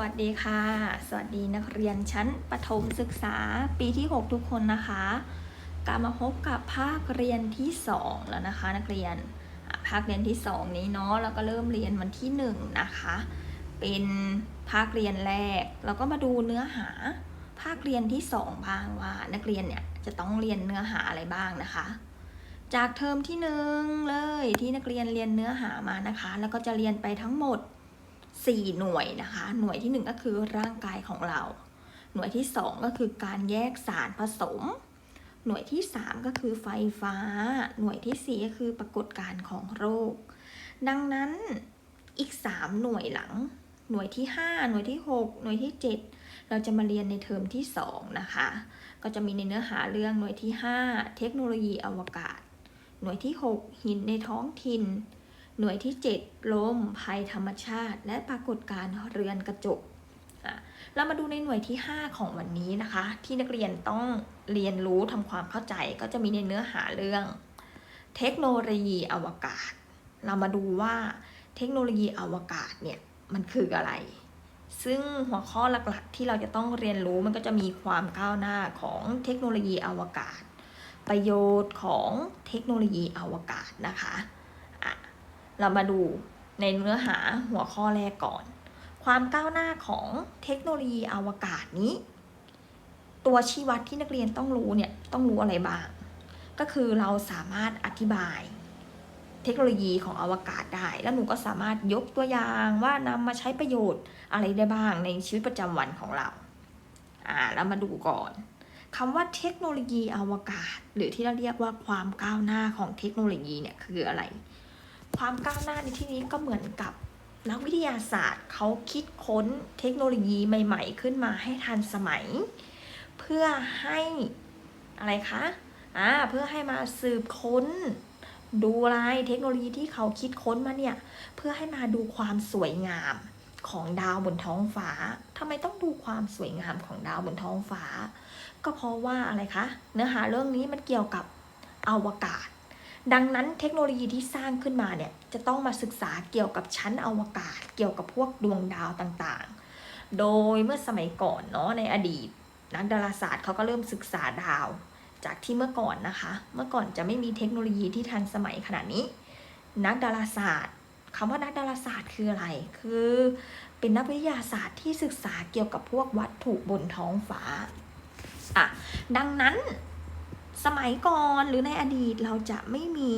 วัสดีค่ะ สวัสดีนักเรียนชั้นประถมศึกษาปีที่ 6 ทุกคนนะคะ กลับมาพบกับภาคเรียนที่ 2 แล้วนะคะ นักเรียนภาคเรียนที่ 2 นี้เนาะแล้วก็เริ่มเรียนวันที่ 1 นะคะ เป็นภาคเรียนแรก แล้วก็มาดูเนื้อหาภาคเรียนที่ 2 บ้างว่า นักเรียนเนี่ยจะต้องเรียนเนื้อหาอะไรบ้างนะคะ จากเทอมที่หนึ่งเลยที่นักเรียนเรียนเนื้อหามานะคะ แล้วก็จะเรียนไปทั้งหมด 4 หน่วยนะคะ หน่วยที่ 1 ก็คือร่างกายของเรา หน่วยที่ 2 ก็คือการแยกสารผสม หน่วยที่ 3 ก็คือไฟฟ้า หน่วยที่ 4 ก็คือปรากฏการณ์ของโรค ดังนั้นอีก 3 หน่วยหลัง หน่วยที่ 5 หน่วยที่ 6 หน่วยที่ 7 เราจะมาเรียนในเทอมที่ 2 นะคะ ก็จะมีในเนื้อหาเรื่องหน่วยที่ 5 เทคโนโลยีอวกาศ หน่วยที่ 6 หินในท้องถิ่น หน่วยที่ 7 ลม ภัยธรรมชาติ และปรากฏการณ์เรือนกระจกเรามาดูในหน่วยที่ 5 ของวันนี้นะคะ ที่นักเรียนต้องเรียนรู้ทำความเข้าใจก็จะมีในเนื้อหาเรื่อง เทคโนโลยีอวกาศ เรามาดูว่าเทคโนโลยีอวกาศเนี่ยมันคืออะไร ซึ่งหัวข้อหลักๆ ที่เราจะต้องเรียนรู้มันก็จะมีความก้าวหน้าของเทคโนโลยีอวกาศ ประโยชน์ของเทคโนโลยีอวกาศนะคะ เรามาดูในเนื้อหาหัวข้อแรกก่อน ความก้าวหน้าของเทคโนโลยีอวกาศนี้ ตัวชี้วัดที่นักเรียนต้องรู้เนี่ยต้องรู้อะไรบ้าง ก็คือเราสามารถอธิบายเทคโนโลยีของอวกาศได้ แล้วหนูก็สามารถยกตัวอย่างว่านำมาใช้ประโยชน์อะไรได้บ้างในชีวิตประจำวันของเรา อ่าแล้วมาดูก่อนคำว่าเทคโนโลยีอวกาศ หรือที่เราเรียกว่าความก้าวหน้าของเทคโนโลยีเนี่ยคืออะไร ความก้าวหน้าในที่นี้ก็เหมือนกับนักวิทยาศาสตร์เขาคิดค้นเทคโนโลยีใหม่ ๆ ขึ้นมาให้ทันสมัย เพื่อให้อะไรคะอ่าเพื่อให้มาสืบค้น ดูอะไรเทคโนโลยีที่เขาคิดค้นมาเนี่ย เพื่อให้มาดูความสวยงามของดาวบนท้องฟ้าทำไมต้องดูความสวยงามของดาวบนท้องฟ้า ก็เพราะว่าอะไรคะ เนื้อหาเรื่องนี้มันเกี่ยวกับอวกาศ ดังนั้นเทคโนโลยีที่สร้างขึ้นมาเนี่ยจะต้องมาศึกษาเกี่ยวกับชั้นอวกาศ เกี่ยวกับพวกดวงดาวต่างๆ โดยเมื่อสมัยก่อนเนาะในอดีต นักดาราศาสตร์เขาก็เริ่มศึกษาดาว จากที่เมื่อก่อนนะคะ เมื่อก่อนจะไม่มีเทคโนโลยีที่ทันสมัยขนาดนี้ นักดาราศาสตร์คำว่านักดาราศาสตร์คืออะไร คือเป็นนักวิทยาศาสตร์ที่ศึกษาเกี่ยวกับพวกวัตถุบนท้องฟ้าอะดังนั้น สมัยก่อนหรือในอดีตเราจะไม่มี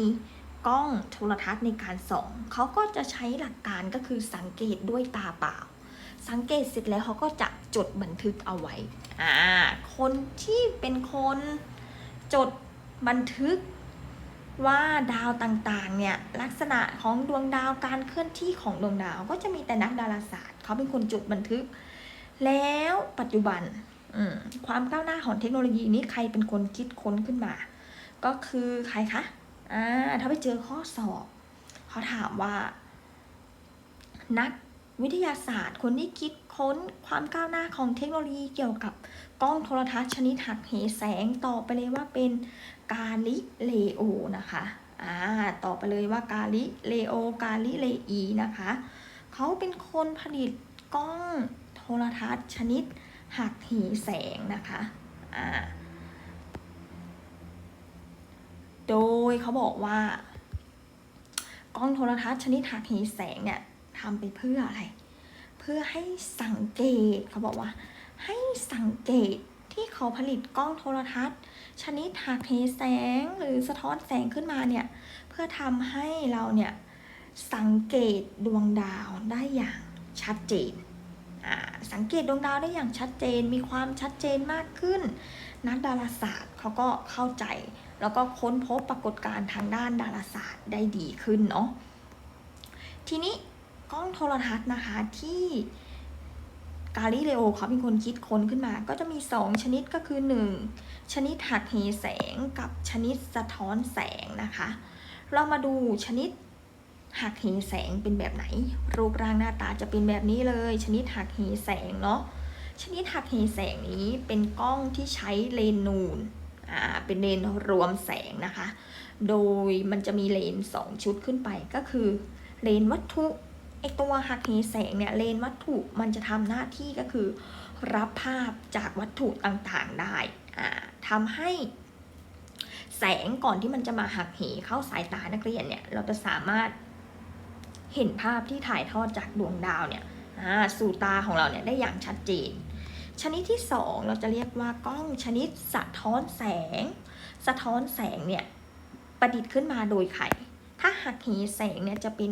กล้องโทรทัศน์ในการส่องเขาก็จะใช้หลักการก็คือสังเกตด้วยตาเปล่า สังเกตเสร็จแล้วเขาก็จะจดบันทึกเอาไว้อ่าคนที่เป็นคนจดบันทึกว่าดาวต่างๆ เนี่ยลักษณะของดวงดาวการเคลื่อนที่ของดวงดาว ก็จะมีแต่นักดาราศาสตร์เขาเป็นคนจดบันทึก แล้วปัจจุบัน ความก้าวหน้าของเทคโนโลยีนี้ใครเป็นคนคิดค้นขึ้นมา ก็คือใครคะอ่าถ้าไปเจอข้อสอบ เขาถามว่า นักวิทยาศาสตร์ คนที่คิดค้นความก้าวหน้าของเทคโนโลยีเกี่ยวกับกล้องโทรทัศน์ชนิดหักเหแสงต่อไปเลยว่าเป็นกาลิเลโอนะคะอ่าต่อไปเลยว่ากาลิเลโอกาลิเลอีนะคะ เขาเป็นคนผลิตกล้องโทรทัศน์ชนิด หักเหแสงนะคะอ่าโดยเขาบอกว่ากล้องโทรทัศน์ชนิดหักเหแสงเนี่ยทำไปเพื่ออะไร เพื่อให้สังเกตเขาบอกว่า ให้สังเกตที่เขาผลิตกล้องโทรทัศน์ ชนิดหักเหแสงหรือสะท้อนแสงขึ้นมาเนี่ย เพื่อทำให้เราเนี่ยสังเกตดวงดาวได้อย่างชัดเจน สังเกตดวงดาวได้อย่างชัดเจน มีความชัดเจนมากขึ้น นักดาราศาสตร์เขาก็เข้าใจ แล้วก็ค้นพบปรากฏการณ์ทางด้านดาราศาสตร์ได้ดีขึ้นเนาะ ทีนี้กล้องโทรทัศน์นะคะที่กาลิเลโอเขาเป็นคนคิดค้นขึ้นมา ก็จะมี 2 ชนิดก็คือ 1 ชนิดหักเหแสงกับชนิดสะท้อนแสงนะคะ เรามาดูชนิด หักเหแสงเป็นแบบไหน รูปร่างหน้าตาจะเป็นแบบนี้เลย ชนิดหักเหแสงเนาะชนิดหักเหแสงนี้เป็นกล้องที่ใช้เลนนูนอ่าเป็นเลนรวมแสงนะคะ โดยมันจะมีเลน2ชุดขึ้นไปก็คือเลนวัตถุไอตัวหักเหแสงเนี่ยเลนวัตถุมันจะทำหน้าที่ก็คือ รับภาพจากวัตถุต่างๆได้อ่าทำให้แสงก่อนที่มันจะมาหักเหเข้าสายตานักเรียนเนี่ย เราจะสามารถ เห็นภาพที่ถ่ายทอดจากดวงดาวเนี่ยสู่ตาของเราเนี่ยได้อย่างชัดเจน ชนิดที่สองเราจะเรียกว่ากล้องชนิดสะท้อนแสง สะท้อนแสงเนี่ยประดิษฐ์ขึ้นมาโดยใครถ้าหักเหแสงเนี่ยจะเป็น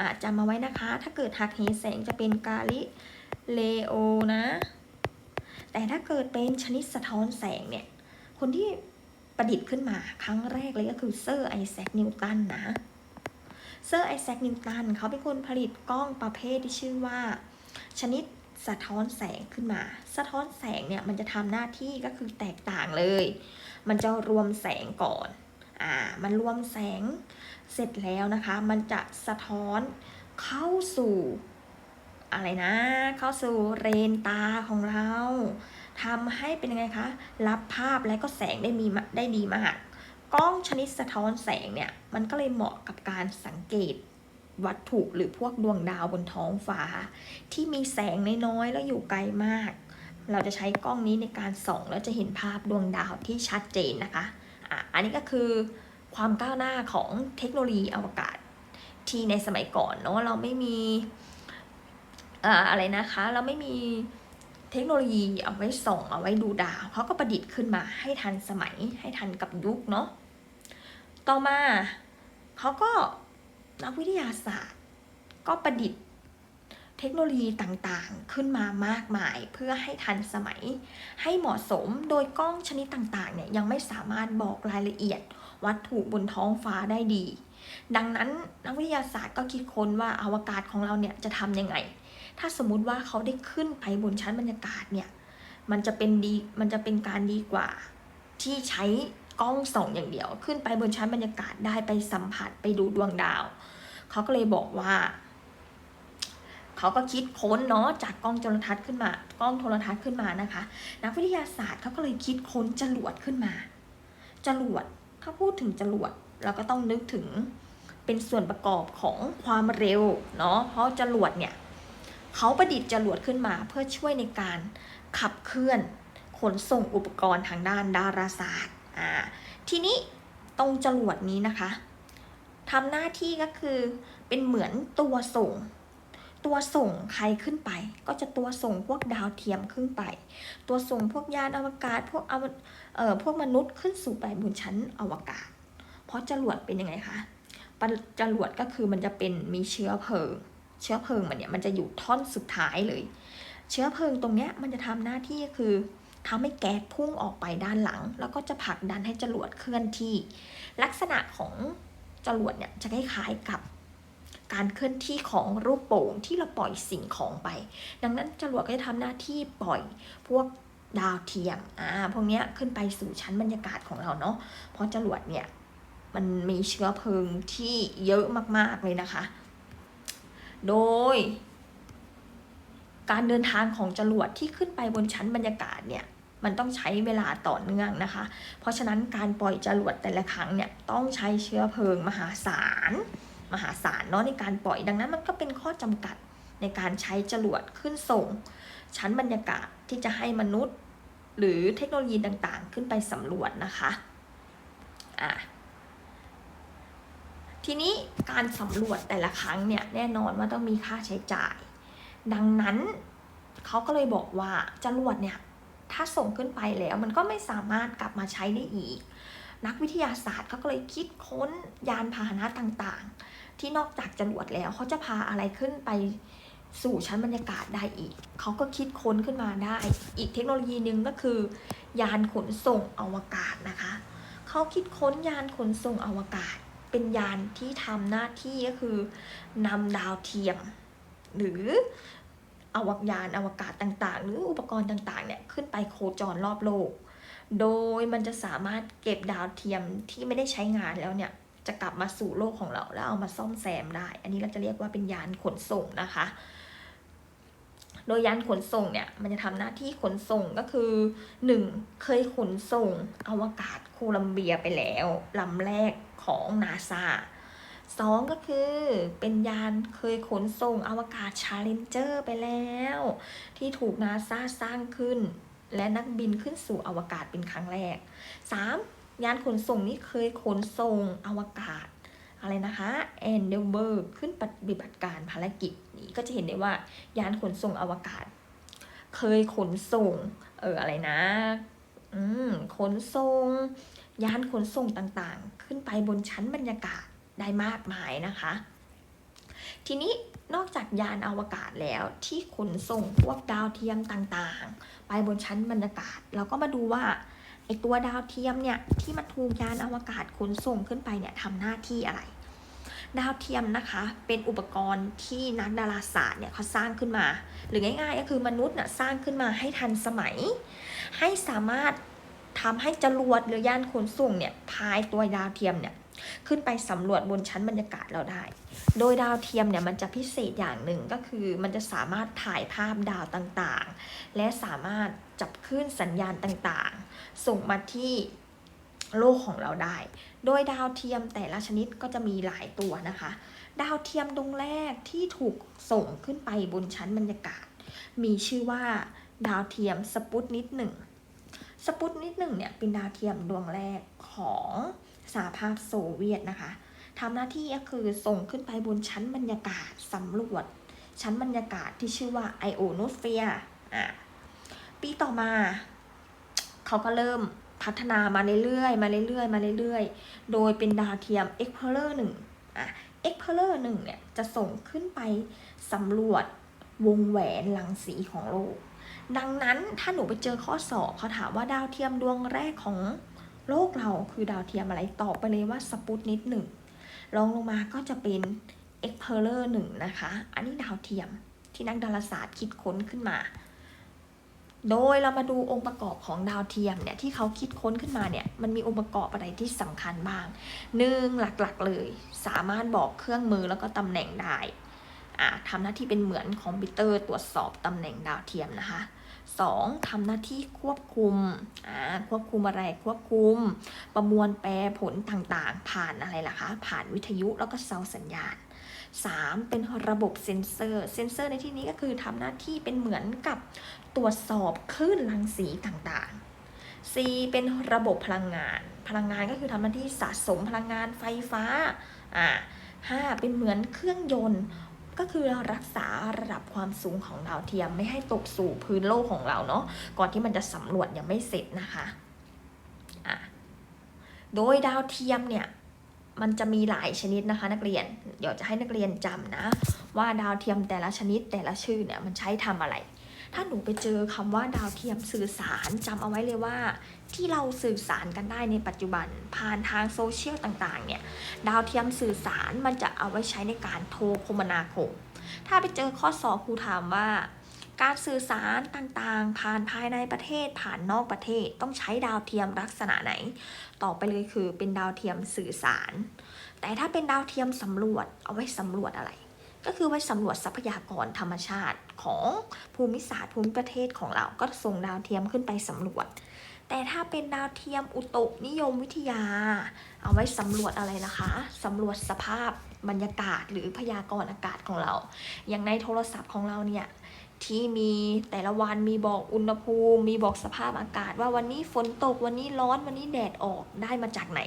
อาจจะมาไว้นะคะ ถ้าเกิดหักเหแสงจะเป็นกาลิเลโอนะ แต่ถ้าเกิดเป็นชนิดสะท้อนแสงเนี่ยคนที่ประดิษฐ์ขึ้นมาครั้งแรกเลยก็คือเซอร์ไอแซคนิวตันนะ เซอร์ไอแซคนิวตันเขาเป็นคนผลิตกล้องประเภทที่ชื่อว่า ชนิดสะท้อนแสงขึ้นมา สะท้อนแสงเนี่ยมันจะทำหน้าที่ก็คือแตกต่างเลย มันจะรวมแสงก่อน อ่า มันรวมแสงเสร็จแล้วนะคะ มันจะสะท้อนเข้าสู่อะไรนะ เข้าสู่เรนตาของเราทำให้เป็นยังไงคะ รับภาพและก็แสงได้มีได้ดีมาก กล้องชนิดสะท้อนแสงเนี่ย มันก็เลยเหมาะกับการสังเกตวัตถุหรือพวกดวงดาวบนท้องฟ้า ที่มีแสงน้อยๆแล้วอยู่ไกลมาก เราจะใช้กล้องนี้ในการส่องแล้วจะเห็นภาพดวงดาวที่ชัดเจนนะคะอะอันนี้ก็คือความก้าวหน้าของเทคโนโลยีอวกาศ ที่ในสมัยก่อนเนาะเราไม่มีเอ่ออะไรนะคะ เราไม่มีเทคโนโลยีเอาไว้ส่องเอาไว้ดูดาวเขาก็ประดิษฐ์ขึ้นมาให้ทันสมัยให้ทันกับยุคเนาะ ต่อมาเขาก็นักวิทยาศาสตร์ ก็ประดิษฐ์เทคโนโลยีต่างๆ ขึ้นมามากมายเพื่อให้ทันสมัย ให้เหมาะสมโดยกล้องชนิดต่างๆเนี่ยยังไม่สามารถบอกรายละเอียด วัตถุบนท้องฟ้าได้ดี ดังนั้นนักวิทยาศาสตร์ก็คิดค้นว่าอาวกาศของเราเนี่ยจะทำยังไง ถ้าสมมติว่าเขาได้ขึ้นไปบนชั้นบรรยากาศเนี่ยมันจะเป็นดีมันจะเป็นการดีกว่าที่ใช้ กล้องส่องอย่างเดียว ขึ้นไปบนชั้นบรรยากาศได้ไปสัมผัสไปดูดวงดาว เขาก็เลยบอกว่าเขาก็คิดค้นเนาะจากกล้องโทรทัศน์ขึ้นมา กล้องโทรทัศน์ขึ้นมานะคะ นักวิทยาศาสตร์เขาก็เลยคิดค้นจรวดขึ้นมา จรวดถ้าพูดถึงจรวดเราก็ต้องนึกถึงเป็นส่วนประกอบของความเร็วเนาะเพราะจรวดเนี่ยเขาประดิษฐ์จรวดขึ้นมาเพื่อช่วยในการขับเคลื่อนขนส่งอุปกรณ์ทางด้านดาราศาสตร์ อ่าทีนี้ตรงจรวดนี้นะคะทำหน้าที่ก็คือเป็นเหมือนตัวส่ง ตัวส่งใครขึ้นไป ก็จะตัวส่งพวกดาวเทียมขึ้นไป ตัวส่งพวกยานอวกาศ พวกเอาเอ่อพวกมนุษย์ขึ้นสู่ไปบนชั้นอวกาศ เพราะจรวดเป็นยังไงคะปะจรวดก็คือมันจะเป็นมีเชื้อเพลิง เชื้อเพลิงมันเนี่ยมันจะอยู่ท่อนสุดท้ายเลย เชื้อเพลิงตรงเนี้ยมันจะทำหน้าที่ก็คือ ทำให้แก๊สพุ่งออกไปด้านหลัง แล้วก็จะผลักดันให้จรวดเคลื่อนที่ ลักษณะของจรวดเนี่ยจะคล้ายๆกับการเคลื่อนที่ของรูปโป่งที่เราปล่อยสิ่งของไป ดังนั้นจรวดก็จะทำหน้าที่ปล่อยพวกดาวเทียม อ่า พวกเนี้ยขึ้นไปสู่ชั้นบรรยากาศของเราเนาะ เพราะจรวดเนี่ยมันมีเชื้อเพลิงที่เยอะมากๆเลยนะคะ โดย การเดินทางของจรวดที่ขึ้นไปบนชั้นบรรยากาศเนี่ยมันต้องใช้เวลาต่อเนื่องนะคะ เพราะฉะนั้นการปล่อยจรวดแต่ละครั้งเนี่ยต้องใช้เชื้อเพลิงมหาศาล มหาศาลเนาะในการปล่อยดังนั้นมันก็เป็นข้อจำกัดในการใช้จรวดขึ้นส่ง ชั้นบรรยากาศที่จะให้มนุษย์ หรือเทคโนโลยีต่างๆ ขึ้นไปสำรวจนะคะอะทีนี้การสำรวจแต่ละครั้งเนี่ยแน่นอนว่าต้องมีค่าใช้จ่าย ดังนั้นเขาก็เลยบอกว่าจรวดเนี่ยถ้าส่งขึ้นไปแล้วมันก็ไม่สามารถกลับมาใช้ได้อีก นักวิทยาศาสตร์เขาก็เลยคิดค้นยานพาหนะต่างๆ ที่นอกจากจรวดแล้วเขาจะพาอะไรขึ้นไปสู่ชั้นบรรยากาศได้อีก เขาก็คิดค้นขึ้นมาได้ อีกเทคโนโลยีหนึ่งก็คือ ยานขนส่งอวกาศนะคะ เขาคิดค้นยานขนส่งอวกาศ เป็นยานที่ทำหน้าที่ก็คือนำดาวเทียม หรือ อวกยานอวกาศต่างๆ หรืออุปกรณ์ต่างๆเนี่ยขึ้นไปโคจรรอบโลก โดยมันจะสามารถเก็บดาวเทียมที่ไม่ได้ใช้งานแล้วเนี่ยจะกลับมาสู่โลกของเราแล้วเอามาซ่อมแซมได้ อันนี้เราจะเรียกว่าเป็นยานขนส่งนะคะ โดยยานขนส่งเนี่ยมันจะทำหน้าที่ขนส่งก็คือ 1. เคยขนส่งอวกาศโคลัมเบียไปแล้วลำแรกของนาซา สองก็คือเป็นยานเคยขนส่งอวกาศ Challenger ไปแล้ว ที่ถูกนาซาสร้างขึ้น และนักบินขึ้นสู่อวกาศเป็นครั้งแรก 3. ยานขนส่งนี้เคยขนส่งอวกาศอะไรนะคะแอนเดลเบอร์กขึ้นปฏิบัติการภารกิจนี้ก็จะเห็นได้ว่ายานขนส่งอวกาศ เคยขนส่ง เอออะไรนะ อืมขนส่ง ยานขนส่งต่างๆ ขึ้นไปบนชั้นบรรยากาศ ได้มากมายนะคะ ทีนี้นอกจากยานอวกาศแล้วที่ขนส่งพวกดาวเทียมต่างๆ ไปบนชั้นบรรยากาศ เราก็มาดูว่าไอตัวดาวเทียมเนี่ยที่มันถูกยานอวกาศขนส่งขึ้นไปเนี่ยทำหน้าที่อะไร ดาวเทียมนะคะเป็นอุปกรณ์ที่นักดาราศาสตร์เนี่ยเขาสร้างขึ้นมา หรือง่าย ๆ ก็คือมนุษย์น่ะสร้างขึ้นมาให้ทันสมัย ให้สามารถทำให้จรวดหรือยานขนส่งเนี่ยพายตัวดาวเทียมเนี่ย ขึ้นไปสำรวจบนชั้นบรรยากาศเราได้ โดยดาวเทียมเนี่ยมันจะพิเศษอย่างหนึ่งก็คือ มันจะสามารถถ่ายภาพดาวต่างๆ และสามารถจับคลื่นสัญญาณต่างๆ ส่งมาที่โลกของเราได้ โดยดาวเทียมแต่ละชนิดก็จะมีหลายตัวนะคะ ดาวเทียมดวงแรกที่ถูกส่งขึ้นไปบนชั้นบรรยากาศ มีชื่อว่าดาวเทียมสปุตนิดหนึ่งสปุตนิดหนึ่งเนี่ยเป็นดาวเทียมดวงแรกของ สหภาพโซเวียตนะคะทำหน้าที่ก็คือส่งขึ้นไปบนชั้นบรรยากาศสำรวจ ชั้นบรรยากาศที่ชื่อว่าไอโอโนสเฟียร์อะปีต่อมา เขาก็เริ่มพัฒนามาเรื่อยๆ มาเรื่อยๆ มาเรื่อยๆ โดยเป็นดาวเทียม Explorer 1อะ Explorer 1เนี่ยจะส่งขึ้นไปสำรวจวงแหวนรังสีของโลก ดังนั้นถ้าหนูไปเจอข้อสอบเขาถามว่าดาวเทียมดวงแรกของ โลกเราคือดาวเทียมอะไรตอบไปเลยว่าสปุตนิดหนึ่งรองลงมาก็จะเป็น Explorer 1นะคะ อันนี้ดาวเทียมที่นักดาราศาสตร์คิดค้นขึ้นมา โดยเรามาดูองค์ประกอบของดาวเทียมเนี่ยที่เขาคิดค้นขึ้นมาเนี่ยมันมีองค์ประกอบอะไรที่สำคัญบ้างหนึ่งหลักๆเลย สามารถบอกเครื่องมือแล้วก็ตำแหน่งได้ทำหน้าที่เป็นเหมือนคอมพิวเตอร์ตรวจสอบตำแหน่งดาวเทียมนะคะ 2. ทำหน้าที่ควบคุมอ่าควบคุมอะไรควบคุม ประมวลแปลผลต่างๆ ผ่านอะไรล่ะคะ ผ่านวิทยุแล้วก็เสาสัญญาณ 3. เป็นระบบเซ็นเซอร์เซ็นเซอร์ในที่นี้ก็คือทำหน้าที่เป็นเหมือนกับตรวจสอบคลื่นรังสีต่างๆ 4. เป็นระบบพลังงาน พลังงานก็คือทำหน้าที่สะสมพลังงานไฟฟ้าอ่าเป็นเหมือนเครื่องยนต์ ก็คือรักษาระดับความสูงของดาวเทียมไม่ให้ตกสู่พื้นโลกของเราเนาะก่อนที่มันจะสำรวจยังไม่เสร็จนะคะอะโดยดาวเทียมเนี่ยมันจะมีหลายชนิดนะคะ นักเรียน เดี๋ยวจะให้นักเรียนจำนะ ว่าดาวเทียมแต่ละชนิดแต่ละชื่อเนี่ยมันใช้ทำอะไร ถ้าหนูไปเจอคำว่าดาวเทียมสื่อสารจำเอาไว้เลยว่า ที่เราสื่อสารกันได้ในปัจจุบัน ผ่านทางโซเชียลต่างๆ เนี่ยดาวเทียมสื่อสารมันจะเอาไว้ใช้ในการโทรคมนาคม ถ้าไปเจอข้อสอบครูถามว่า การสื่อสารต่างๆ ผ่านภายในประเทศผ่านนอกประเทศต้องใช้ดาวเทียมลักษณะไหนตอบไปเลยคือเป็นดาวเทียมสื่อสาร แต่ถ้าเป็นดาวเทียมสำรวจเอาไว้สำรวจอะไร ก็คือไว้สำรวจทรัพยากรธรรมชาติของภูมิศาสตร์ภูมิประเทศของเรา ก็ส่งดาวเทียมขึ้นไปสำรวจ แต่ถ้าเป็นดาวเทียมอุตุนิยมวิทยา เอาไว้สำรวจอะไรนะคะสำรวจสภาพบรรยากาศหรือพยากรณ์อากาศของเรา อย่างในโทรศัพท์ของเราเนี่ยที่มีแต่ละวันมีบอกอุณหภูมิ มีบอกสภาพอากาศ ว่าวันนี้ฝนตกวันนี้ร้อนวันนี้แดดออกได้มาจากไหน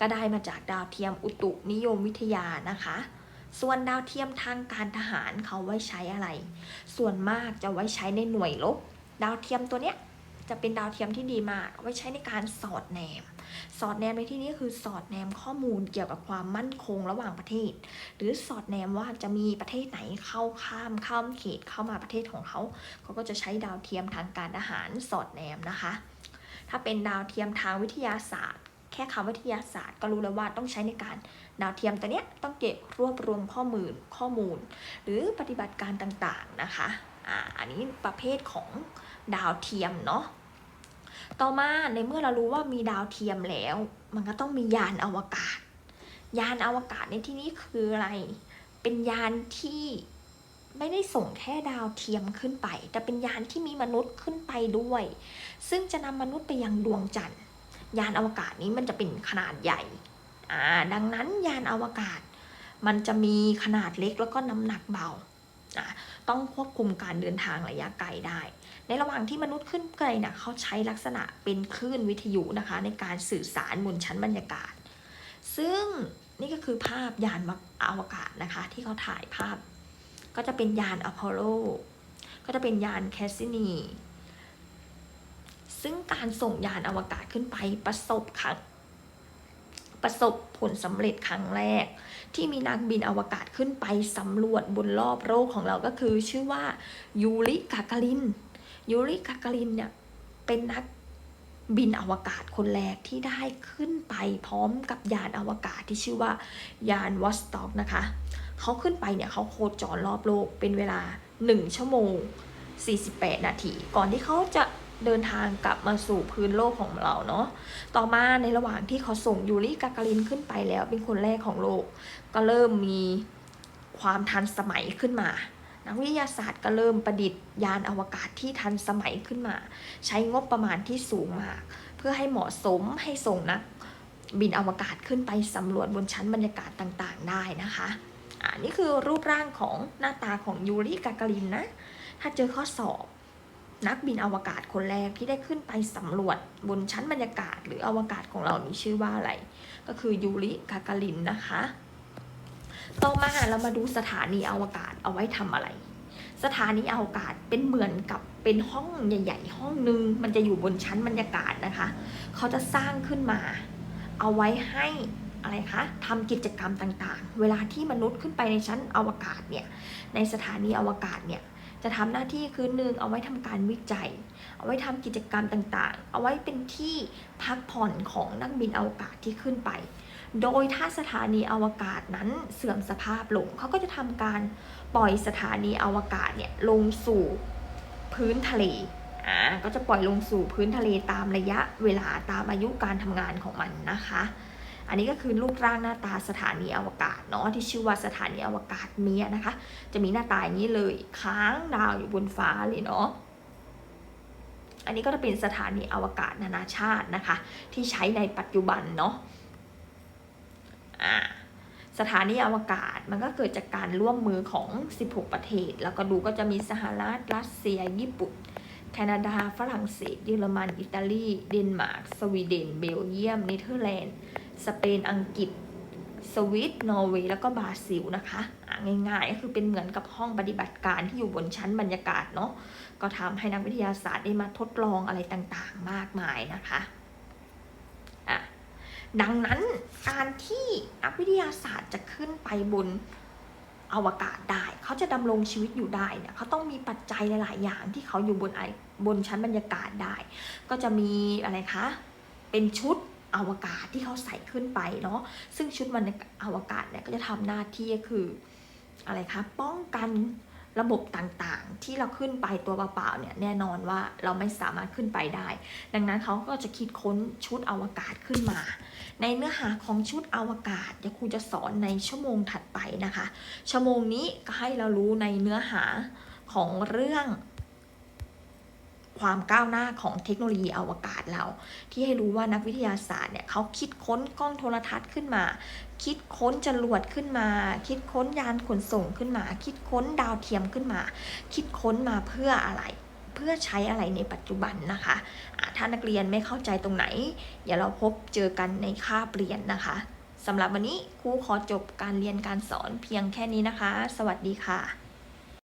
ก็ได้มาจากดาวเทียมอุตุนิยมวิทยานะคะ ส่วนดาวเทียมทางการทหารเขาไว้ใช้อะไร ส่วนมากจะไว้ใช้ในหน่วยรบดาวเทียมตัวเนี้ยจะเป็นดาวเทียมที่ดีมากเอาไว้ใช้ในการสอดแนม สอดแนมในที่นี้คือสอดแนมข้อมูลเกี่ยวกับความมั่นคงระหว่างประเทศ หรือสอดแนมว่าจะมีประเทศไหนเข้าข้ามข้ามเขตเข้ามาประเทศของเขา เขาก็จะใช้ดาวเทียมทางการทหารสอดแนมนะคะ ถ้าเป็นดาวเทียมทางวิทยาศาสตร์ แค่คำวิทยาศาสตร์ ก็รู้แล้วว่าต้องใช้ในการดาวเทียมตัวเนี้ยต้องเก็บรวบรวมข้อมูลข้อมูล หรือปฏิบัติการต่างๆนะคะอ่าอันนี้ประเภทของดาวเทียมเนาะต่อมาในเมื่อเรารู้ว่ามีดาวเทียมแล้ว มันก็ต้องมียานอวกาศ ยานอวกาศในที่นี้คืออะไร เป็นยานที่ไม่ได้ส่งแค่ดาวเทียมขึ้นไป แต่เป็นยานที่มีมนุษย์ขึ้นไปด้วย ซึ่งจะนำมนุษย์ไปยังดวงจันทร์ ยานอวกาศนี้มันจะเป็นขนาดใหญ่อ่าดังนั้นยานอวกาศ มันจะมีขนาดเล็กแล้วก็น้ำหนักเบาอะต้องควบคุมการเดินทางระยะไกลได้ ในระหว่างที่มนุษย์ขึ้นไกลนะเขาใช้ลักษณะเป็นคลื่นวิทยุนะคะ ในการสื่อสารบนชั้นบรรยากาศ ซึ่งนี่ก็คือภาพยานอวกาศนะคะ ที่เขาถ่ายภาพ ก็จะเป็นยานอพอลโลก็จะเป็นยานแคสซินี ซึ่งการส่งยานอวกาศขึ้นไปประสบครั้งประสบผลสำเร็จครั้งแรก ที่มีนักบินอวกาศขึ้นไปสำรวจบนรอบโลกของเราก็คือ ชื่อว่ายูริกาการินยูริกาการินเนี่ยเป็นนักบินอวกาศคนแรกที่ได้ขึ้นไปพร้อมกับยานอวกาศที่ชื่อว่ายานวอสต็อกนะคะเขาขึ้นไปเนี่ยเขาโคจรรอบโลกเป็นเวลา 1 ชั่วโมง 48 นาที ก่อนที่เขาจะ เดินทางกลับมาสู่พื้นโลกของเราเนาะ ต่อมาในระหว่างที่เขาส่งยูริกาการินขึ้นไปแล้วเป็นคนแรกของโลก ก็เริ่มมีความทันสมัยขึ้นมา นักวิทยาศาสตร์ก็เริ่มประดิษฐ์ยานอวกาศที่ทันสมัยขึ้นมา ใช้งบประมาณที่สูงมาก เพื่อให้เหมาะสมให้ส่งนักบินอวกาศขึ้นไปสำรวจบนชั้นบรรยากาศต่างๆ ได้นะคะอ่านี่คือรูปร่างของหน้าตาของยูริกาการินนะ ถ้าเจอข้อสอบ นักบินอวกาศคนแรกที่ได้ขึ้นไปสำรวจบนชั้นบรรยากาศหรืออวกาศของเรามีชื่อว่าอะไร ก็คือยูริกาการินนะคะ ต่อมาเรามาดูสถานีอวกาศเอาไว้ทำอะไร สถานีอวกาศเป็นเหมือนกับเป็นห้องใหญ่ ๆ ห้องหนึ่งมันจะอยู่บนชั้นบรรยากาศนะคะ เขาจะสร้างขึ้นมา เอาไว้ให้อะไรคะทำกิจกรรมต่างๆ เวลาที่มนุษย์ขึ้นไปในชั้นอวกาศเนี่ย ในสถานีอวกาศเนี่ย จะทำหน้าที่คือหนึ่งเอาไว้ทำการวิจัย เอาไว้ทำกิจกรรมต่างๆ เอาไว้เป็นที่พักผ่อนของนักบินอวกาศที่ขึ้นไป โดยถ้าสถานีอวกาศนั้นเสื่อมสภาพลงเขาก็จะทำการปล่อยสถานีอวกาศเนี่ยลงสู่พื้นทะเลอ่าก็จะปล่อยลงสู่พื้นทะเลตามระยะเวลาตามอายุการทำงานของมันนะคะ อันนี้ก็คือรูปร่างหน้าตาสถานีอวกาศเนาะที่ชื่อว่าสถานีอวกาศเมียนะคะ จะมีหน้าตาอย่างนี้เลยค้างดาวอยู่บนฟ้าเลยเนาะอันนี้ก็จะเป็นสถานีอวกาศนานาชาตินะคะ ที่ใช้ในปัจจุบันเนาะอ่าสถานีอวกาศมันก็เกิดจากการร่วมมือของ 16 ประเทศ แล้วก็ดูก็จะมีสหรัฐรัสเซีย ญี่ปุ่น แคนาดา ฝรั่งเศส เยอรมัน อิตาลี เดนมาร์ก สวีเดน เบลเยียม เนเธอร์แลนด์ สเปนอังกฤษ สวิตนอร์เวย์แล้วก็บราซิลนะคะง่ายๆก็คือเป็นเหมือนกับห้องปฏิบัติการที่อยู่บนชั้นบรรยากาศเนาะก็ทำให้นักวิทยาศาสตร์ได้มาทดลองอะไรต่างๆ มากมายนะคะอะดังนั้นการที่นักวิทยาศาสตร์จะขึ้นไปบนอวกาศได้ เขาจะดำรงชีวิตอยู่ได้เนี่ยเขาต้องมีปัจจัยหลาย ๆ อย่างที่เขาอยู่บนไอบนชั้นบรรยากาศได้ ก็จะมีอะไรคะ เป็นชุด อวกาศที่เขาใส่ขึ้นไปเนาะซึ่งชุดมันอวกาศเนี่ยก็จะทำหน้าที่คืออะไรคะป้องกันระบบต่างๆ ที่เราขึ้นไปตัวเปล่าๆเนี่ยแน่นอนว่าเราไม่สามารถขึ้นไปได้ ดังนั้นเขาก็จะคิดค้นชุดอวกาศขึ้นมา ในเนื้อหาของชุดอวกาศเดี๋ยวครูจะสอนในชั่วโมงถัดไปนะคะ ชั่วโมงนี้ก็ให้เรารู้ในเนื้อหาของเรื่อง ความก้าวหน้าของเทคโนโลยีอวกาศเรา ที่ให้รู้ว่านักวิทยาศาสตร์เนี่ยเขาคิดค้นกล้องโทรทัศน์ขึ้นมา คิดค้นจรวดขึ้นมา คิดค้นยานขนส่งขึ้นมา คิดค้นดาวเทียมขึ้นมา คิดค้นมาเพื่ออะไรเพื่อใช้อะไรในปัจจุบันนะคะะถ้านักเรียนไม่เข้าใจตรงไหน อย่าเราพบเจอกันในคาบเรียนนะคะสำหรับวันนี้ครูขอจบการเรียนการสอนเพียงแค่นี้นะคะ สวัสดีค่ะ